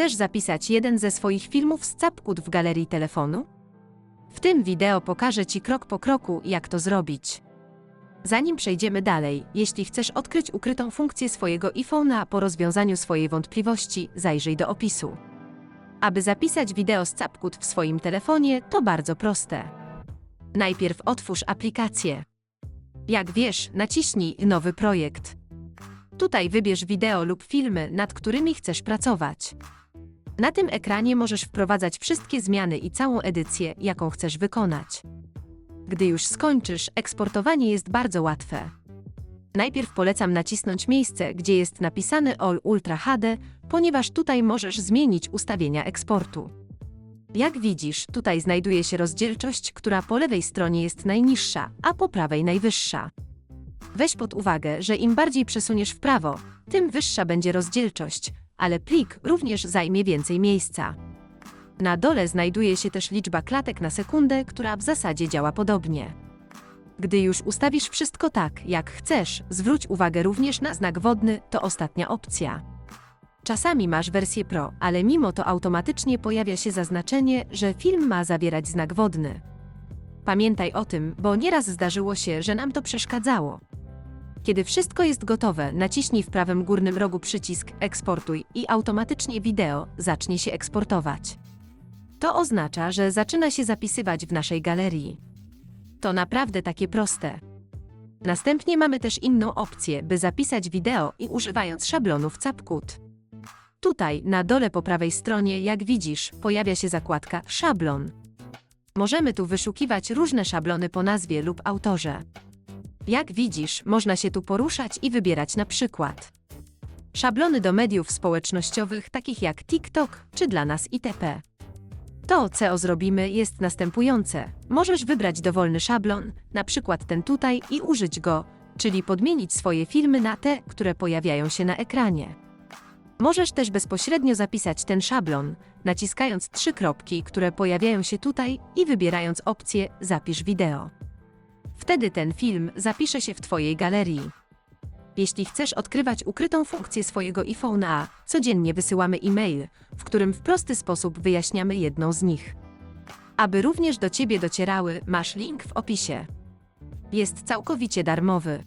Chcesz zapisać jeden ze swoich filmów z CapCut w galerii telefonu? W tym wideo pokażę Ci krok po kroku, jak to zrobić. Zanim przejdziemy dalej, jeśli chcesz odkryć ukrytą funkcję swojego iPhone'a po rozwiązaniu swojej wątpliwości, zajrzyj do opisu. Aby zapisać wideo z CapCut w swoim telefonie, to bardzo proste. Najpierw otwórz aplikację. Jak wiesz, naciśnij Nowy projekt. Tutaj wybierz wideo lub filmy, nad którymi chcesz pracować. Na tym ekranie możesz wprowadzać wszystkie zmiany i całą edycję, jaką chcesz wykonać. Gdy już skończysz, eksportowanie jest bardzo łatwe. Najpierw polecam nacisnąć miejsce, gdzie jest napisane All Ultra HD, ponieważ tutaj możesz zmienić ustawienia eksportu. Jak widzisz, tutaj znajduje się rozdzielczość, która po lewej stronie jest najniższa, a po prawej najwyższa. Weź pod uwagę, że im bardziej przesuniesz w prawo, tym wyższa będzie rozdzielczość, ale plik również zajmie więcej miejsca. Na dole znajduje się też liczba klatek na sekundę, która w zasadzie działa podobnie. Gdy już ustawisz wszystko tak, jak chcesz, zwróć uwagę również na znak wodny, to ostatnia opcja. Czasami masz wersję Pro, ale mimo to automatycznie pojawia się zaznaczenie, że film ma zawierać znak wodny. Pamiętaj o tym, bo nieraz zdarzyło się, że nam to przeszkadzało. Kiedy wszystko jest gotowe, naciśnij w prawym górnym rogu przycisk Eksportuj i automatycznie wideo zacznie się eksportować. To oznacza, że zaczyna się zapisywać w naszej galerii. To naprawdę takie proste. Następnie mamy też inną opcję, by zapisać wideo i używając szablonów CapCut. Tutaj, na dole po prawej stronie, jak widzisz, pojawia się zakładka Szablon. Możemy tu wyszukiwać różne szablony po nazwie lub autorze. Jak widzisz, można się tu poruszać i wybierać na przykład szablony do mediów społecznościowych takich jak TikTok czy dla nas itp. To, co zrobimy, jest następujące. Możesz wybrać dowolny szablon, na przykład ten tutaj i użyć go, czyli podmienić swoje filmy na te, które pojawiają się na ekranie. Możesz też bezpośrednio zapisać ten szablon, naciskając trzy kropki, które pojawiają się tutaj i wybierając opcję Zapisz wideo. Wtedy ten film zapisze się w Twojej galerii. Jeśli chcesz odkrywać ukrytą funkcję swojego iPhone'a, codziennie wysyłamy e-mail, w którym w prosty sposób wyjaśniamy jedną z nich. Aby również do Ciebie docierały, masz link w opisie. Jest całkowicie darmowy.